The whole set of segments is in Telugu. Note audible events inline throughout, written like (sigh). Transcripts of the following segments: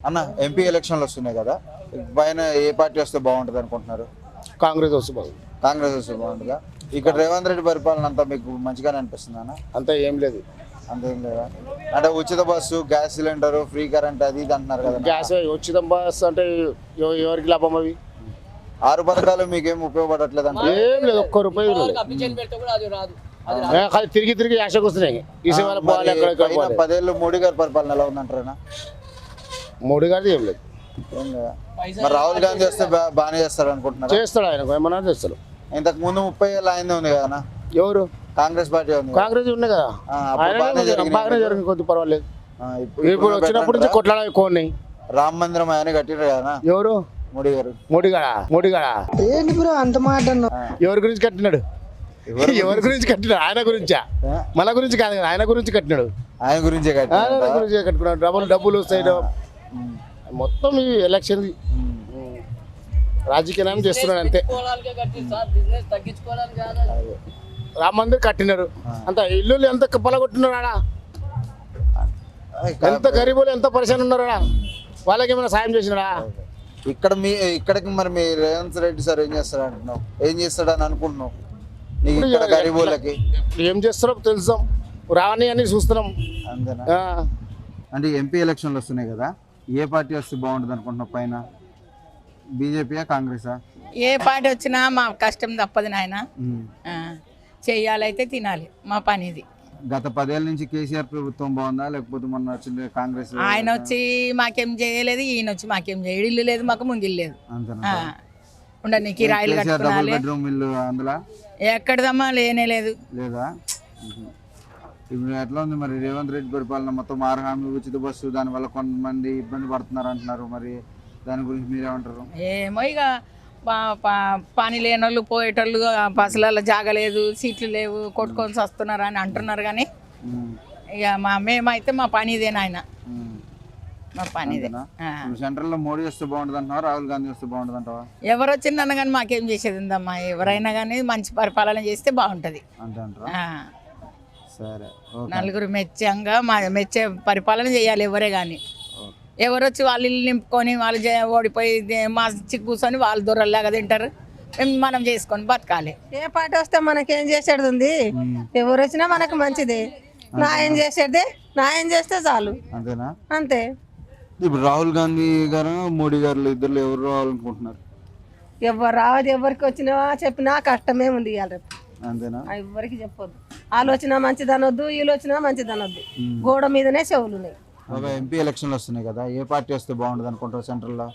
అన్న ఎంపీ ఎలక్షన్లు వస్తున్నాయి కదా. పైన ఏ పార్టీ వస్తే బాగుంటుంది అనుకుంటున్నారు? కాంగ్రెస్ వస్తే బాగుంది కాంగ్రెస్ వస్తే బాగుంటుందా? ఇక్కడ రేవంత్ రెడ్డి పరిపాలన అంతా మీకు మంచిగానే అనిపిస్తుంది అన్న? అంతా ఏం లేదు. అంతేం లేదా? అంటే ఉచిత bus gas cylinder free current అది ఇది అంటున్నారు కదా గ్యాస్ ఉచితం బస్ అంటే ఎవ- ఎవరికి లాభం అవి? ఆరు పథకాలు మీకేం ఉపయోగపడట్లేదు అంటే ఏం లేదు ఒక్క రూపాయి లేదు. ఏ, తిరిగి తిరిగి యాసకు వస్తున్నాయి. ఈ సేవలు పోవాలి అక్కడ ఇక్కడ పోవాలి. పదేళ్ళు మోడీ గారి పరిపాలన ఎలా ఉందంటారా మోడీ గారిది ఏం లేదు. మరి రాహుల్ గాంధీ వస్తే బాగానే చేస్తారు అనుకుంటున్నారా? చేస్తాడు ఆయన ఏమన్నా చేస్తాడు. ఇంతకు ముందు ముప్పై ఏళ్ళు ఆయనే ఉంది కదా ఎవరు? కాంగ్రెస్ పార్టీ ఉంది. కాంగ్రెస్ ఉన్నాయి కదా. బాగానే జరిగింది కొద్ది పర్వాలేదు. ఇప్పుడు వచ్చినప్పటి నుంచి కొట్లాడ ఉన్నాయి రామ మందిరం ఆయన కట్టిరు కదా ఎవరు? మోడీ గారు. మోడీ గాడా? మోడీ గాడా? ఏంటి బ్రో అంత మాట? ఎవరి గురించి కట్టినాడు? ఎవరు ఎవరి గురించి కట్టినాడు? ఆయన గురించా? మన గురించి కాదు ఆయన గురించి కట్టినాడు. ఆయన గురించే ఆయన గురించి కట్టుకున్నాడు. డబ్బులు డబ్బులు వస్తాయి మొత్తం ఈ ఎలక్షన్ రాజకీయం చేస్తున్నాడు అంతే. రామ మందిర్ కట్టినారు అంత ఇల్లు ఎంత పొలగొట్టినారు ఆడ ఎంత గరీబులు ఎంత పరిశాన్ ఉన్నారు ఆడ వాళ్ళకి ఏమైనా సాయం చేసినాడా? ఇక్కడ మీ ఇక్కడికి మరి మీ రేవంత్ రెడ్డి సార్ ఏం చేస్తాడు అంటున్నావు? ఏం చేస్తాడని అనుకుంటున్నావు? నీకు ఇక్కడ గరీబులకి? ఏం చేస్తారో తెలుసాం రావని అని చూస్తున్నాం. అంటే ఎంపీ ఎలక్షన్లు వస్తున్నాయి కదా? ఏ పార్టీ వస్తే బాగుంటుంది అనుకుంటున్నావు పైన? బీజేపీయా కాంగ్రెసా ఏ పాట వచ్చినా మా కష్టం తప్పదు నాయన. ఆ, చెయ్యాలైతే తినాలి మా పని ఇది గత పదేళ్ళ నుంచి కేసీఆర్ ప్రభుత్వం బాగుందా? లేకపోతే మొన్న వచ్చింది కాంగ్రెస్ ఆయన వచ్చి మాకేం చేయలేదు ఈయన వచ్చి మాకేం చేయడు. ఇల్లు లేదు మాకు ముంగిల్లు లేదు. ఉండని కిరాయిలు కట్టుకోవాలి ఎక్కడదమ్మా లేనే లేదు. లేదా. ఇప్పుడు ఎట్లా ఉంది మరి రేవంత్ రెడ్డి పరిపాలన? మొత్తం ఆరు హామీ ఉచిత బస్సు దానివల్ల కొంతమంది ఇబ్బంది పడుతున్నారు అంటున్నారు. మరి దాని గురించి మీరేమంటారు? ఏమో ఇక పని లేని వాళ్ళు పోయేటోళ్ళు బస్సులలో జాగలేదు సీట్లు లేవు కొట్టుకొని వస్తున్నారు అని అంటున్నారు కానీ. ఇక మా మేమైతే మా పని ఇదే నాయన. మా పని ఇదే. సెంట్రల్లో మోడీ వస్తే బాగుంటుంది అంటున్నావా? రాహుల్ గాంధీ వస్తే బాగుంటుంది అంటావా? ఎవరు వచ్చిందన్న కానీ మాకేం చేసేది ఉందమ్మా? ఎవరైనా కానీ మంచి పరిపాలన చేస్తే బాగుంటుంది. అంతే సరే. నలుగురు మెచ్చంగా మా మెచ్చే పరిపాలన చేయాలి ఎవరే కానీ. ఎవరు వచ్చి వాళ్ళు ఇల్లు నింపుకొని వాళ్ళు ఓడిపోయి మా చిక్కు కూర్చొని వాళ్ళు దొరల్లాగా తింటారు. మనం చేసుకొని బతకాలి. ఏ పాట వస్తే మనకేం చేసేది ఉంది ఎవరు వచ్చినా మనకు మంచిదే. న్యాయం చేసేది న్యాయం చేస్తే చాలు. అంతేనా? అంతే. ఇప్పుడు రాహుల్ గాంధీ గారు మోడీ గారు ఇద్దరు ఎవరు రావాలనుకుంటున్నారు? ఎవరు రావద్దు ఎవరికి వచ్చినా చెప్పినా కష్టమే ఉంది ఇవాళ రేపు. అంతేనా? ఎవరికి చెప్పొద్దు. వాళ్ళు వచ్చినా మంచిది అనొద్దు వీళ్ళు వచ్చినా మంచిది అనొద్దు గోడ మీదనే చెవులు ఉన్నాయి ఒక ఎంపీ ఎలక్షన్లు వస్తున్నాయి కదా ఏ పార్టీ వస్తే బాగుంటుంది అనుకుంటారు సెంట్రల్లో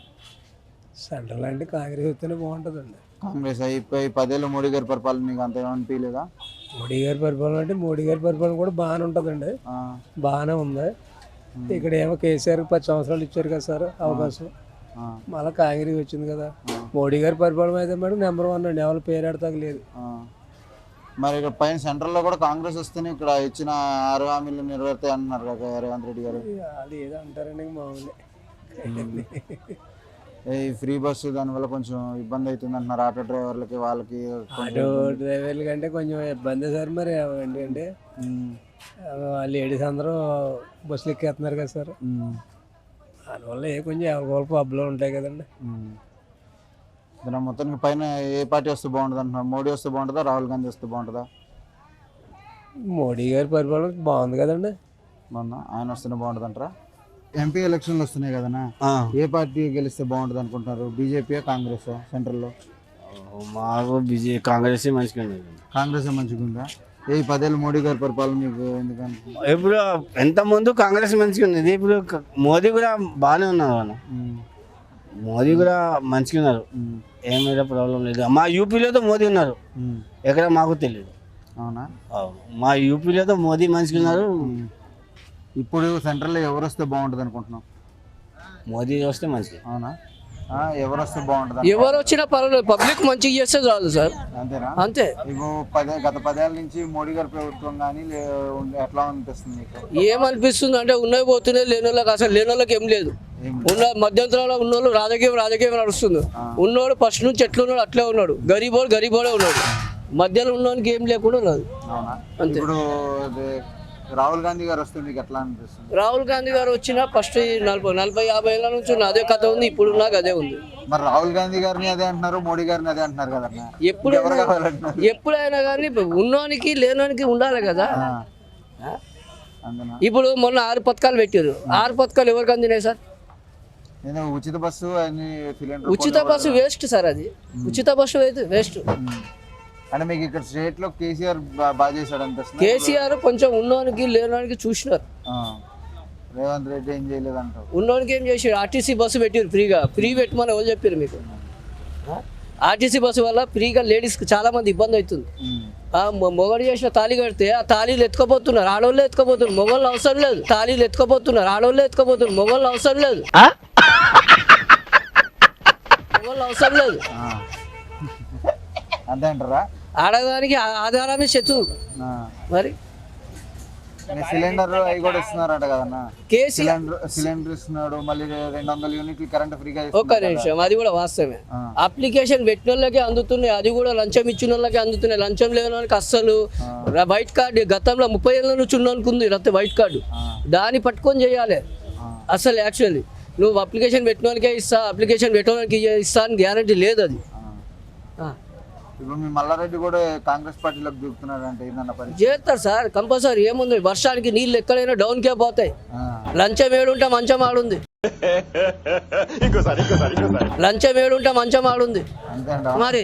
సెంట్రల్ అంటే కాంగ్రెస్ వస్తేనే బాగుంటుందండి. కాంగ్రెస్ అయిపోయి పదేళ్ళు మోడీ గారి పరిపాలన నీకు అంత ఏమనిపించలేదా మోడీ గారి పరిపాలన అంటే మోడీ గారి పరిపాలన కూడా బాగానే ఉంటుందండి. ఆ, బాగానే ఉంది. ఇక్కడ ఏమో కేసీఆర్ పది సంవత్సరాలు ఇచ్చారు కదా సార్ అవకాశం. ఆ, మళ్ళీ కాంగ్రెస్ వచ్చింది కదా. మోడీ గారి పరిపాలన అయితే మేడం నెంబర్ వన్ అండి ఎవరు పేరు లేదు ఆ. మరి ఇక్కడ పైన సెంట్రల్లో కూడా కాంగ్రెస్ వస్తేనే ఇక్కడ ఇచ్చిన ఆరు హామీలు నెరవేరుతాయి అంటున్నారు కదా రేవంత్ రెడ్డి గారు. అది ఏదో అంటారండి మామూలే. ఈ ఫ్రీ బస్సు దానివల్ల కొంచెం ఇబ్బంది అవుతుంది అంటున్నారు ఆటో డ్రైవర్లకి వాళ్ళకి ఆటో డ్రైవర్ల కంటే కొంచెం ఇబ్బంది సార్ మరి ఏంటంటే ఉమ్, లేడీస్ అందరూ బస్సులు ఎక్కేస్తున్నారు కదా సార్. దానివల్ల ఏ కొంచెం ఎవరి పబ్లో ఉంటాయి కదండి. దాని మొత్తానికి పైన ఏ పార్టీ వస్తే బాగుంటుంది అంటున్నారు? మోడీ వస్తే బాగుంటుందా? రాహుల్ గాంధీ వస్తే బాగుంటుందా? మోడీ గారి పరిపాలన బాగుంది కదండి. మొన్న ఆయన వస్తేనే బాగుంటుంది అంటారా ఎంపీ ఎలక్షన్లు వస్తున్నాయి కదనా ఏ పార్టీ గెలిస్తే బాగుంటుంది అనుకుంటున్నారు? బీజేపీ కాంగ్రెస్ సెంట్రల్లో? మాకు బీజే కాంగ్రెస్ మంచిగా ఉండేది. కాంగ్రెస్ మంచిగా ఉందా? ఏ పదేళ్ళు మోడీ గారి పరిపాలన మీకు ఎందుకని ఇప్పుడు ఎంత ముందు కాంగ్రెస్ మంచిగా ఉన్నది ఇప్పుడు మోదీ కూడా బాగానే ఉన్నారు ఉమ్, మోదీ కూడా మంచిగా ఉన్నారు. ఏమైనా ప్రాబ్లం లేదు. మా యూపీలో తో మోదీ ఉన్నారు. ఎక్కడ మాకు తెలియదు అవునా. మా యూపీలో తో మోదీ మంచిగా ఉన్నారు. ఇప్పుడు సెంట్రల్లో ఎవరు వస్తే బాగుంటుంది అనుకుంటున్నాం మోదీ వస్తే మంచిది. అవునా? ఎవరు వస్తే బాగుంటుంది ఎవరు వచ్చినా పర్వాలేదు. పబ్లిక్ మంచిగా చేస్తే చాలు సార్. అంతేనా? అంతే. ఇప్పుడు పదే గత పదేళ్ళ నుంచి మోడీ గారి ప్రభుత్వం కానీ ఎట్లా అనిపిస్తుంది మీకు? ఏమనిపిస్తుంది అంటే ఉన్నవి పోతున్నాయి లేని వాళ్ళకి అసలు లేని వాళ్ళకి ఏం లేదు. ఉన్న మధ్యంతరంలో ఉన్నోళ్ళు రాజకీయం రాజకీయం నడుస్తుంది. ఉన్నోడు ఫస్ట్ నుంచి ఎట్లున్నాడు అట్లే ఉన్నాడు. గరీబోడు గరీబోడే ఉన్నాడు. మధ్యలో ఉన్నోనికి ఏం లేకుండా ఉన్నది. అంతే. రాహుల్ గాంధీ గారు వస్తే మీకు ఎట్లా అనిపిస్తుంది? రాహుల్ గాంధీ గారు వచ్చిన ఫస్ట్ నలభై నలభై యాభై ఏళ్ళ నుంచి ఉన్న అదే కథ ఉంది. ఇప్పుడు నాకు అదే ఉంది. మరి రాహుల్ గాంధీ గారిని అదే అంటున్నారు మోడీ గారిని అదే అంటున్నారు కదన్నా? ఎప్పుడు ఎప్పుడైనా కానీ ఉన్నోనికి లేనోనికి ఉండాలి కదా. ఇప్పుడు మొన్న ఆరు పథకాలు పెట్టారు ఆరు పథకాలు ఎవరికి అందినాయి సార్? నేను ఉచిత బస్సు సిలిండర్ ఉచిత బస్సు వేస్ట్ సార్ అది. ఉచిత బస్సు అయితే వేస్ట్. అంటే మీకు ఇక్కడ స్టేట్లో కేసీఆర్ బాగా చేశాడు అనిపిస్తుంది? కేసీఆర్ కొంచెం ఉన్నోనికి లేనోనికి చూసినారు. ఆ. రేవంత్ రెడ్డి ఏం చేయలేదు అంటావు ఉన్నోనికి ఏం చేసి ఆర్టీసీ బస్సు పెట్టారు ఫ్రీగా. ఫ్రీ పెట్టమని ఎవరు చెప్పారు మీకు? ఆర్టీసీ బస్సు వల్ల ఫ్రీగా లేడీస్కి చాలా మంది ఇబ్బంది అవుతుంది. మొగడు చేసిన తాళి కడితే ఆ తాళీలు ఎత్తుకపోతున్నారు. ఆడవాళ్ళు ఎత్తుకపోతున్నారు. మొగళ్ళు అవసరం లేదు. తాళీలు ఎత్తుకపోతున్నారు. ఆడవాళ్ళు ఎత్తుకపోతున్నారు. మొగళ్ళు అవసరం లేదు. మొగళ్ళు అవసరం లేదు. అంతే అంటారా ఆడదానికి ఆధారమే శత్రువు. మరి సిలిండర్ అవి కూడా ఇస్తున్నారట కదన్నా సిలిండర్ సిలిండర్ ఇస్తున్నాడు మళ్ళీ రెండు వందల యూనిట్లు కరెంట్ ఫ్రీగా ఒక్క. నిమిషం అది కూడా వాస్తవమే. అప్లికేషన్ పెట్టిన వాళ్ళకే అందుతున్నాయి అది కూడా లంచం ఇచ్చిన వాళ్ళకే అందుతున్నాయి లంచం లేని వాళ్ళకి అస్సలు వైట్ కార్డు గతంలో ముప్పై ఏళ్ళ నుంచి ఉంది లేకపోతే వైట్ కార్డు. దాన్ని పట్టుకొని చేయాలి. అసలు యాక్చువల్లీ నువ్వు అప్లికేషన్ పెట్టిన వాళ్ళకే ఇస్తా అప్లికేషన్ పెట్టిన వాళ్ళకి ఇస్తా అని గ్యారంటీ లేదు అది. ఆ. ఆ. ఇప్పుడు మీ మల్లారెడ్డి కూడా కాంగ్రెస్ పార్టీలోకి దూకుతున్నాడు అంటే ఏందన్న చేస్తారు సార్ కంపల్సరీ ఏముంది? వర్షానికి నీళ్ళు ఎక్కడైనా డౌన్కే పోతాయి. లంచం ఏడుంటే మంచం ఆడుంది. (laughs) లంచం ఏడుంటే మంచం ఆడుంది. మరి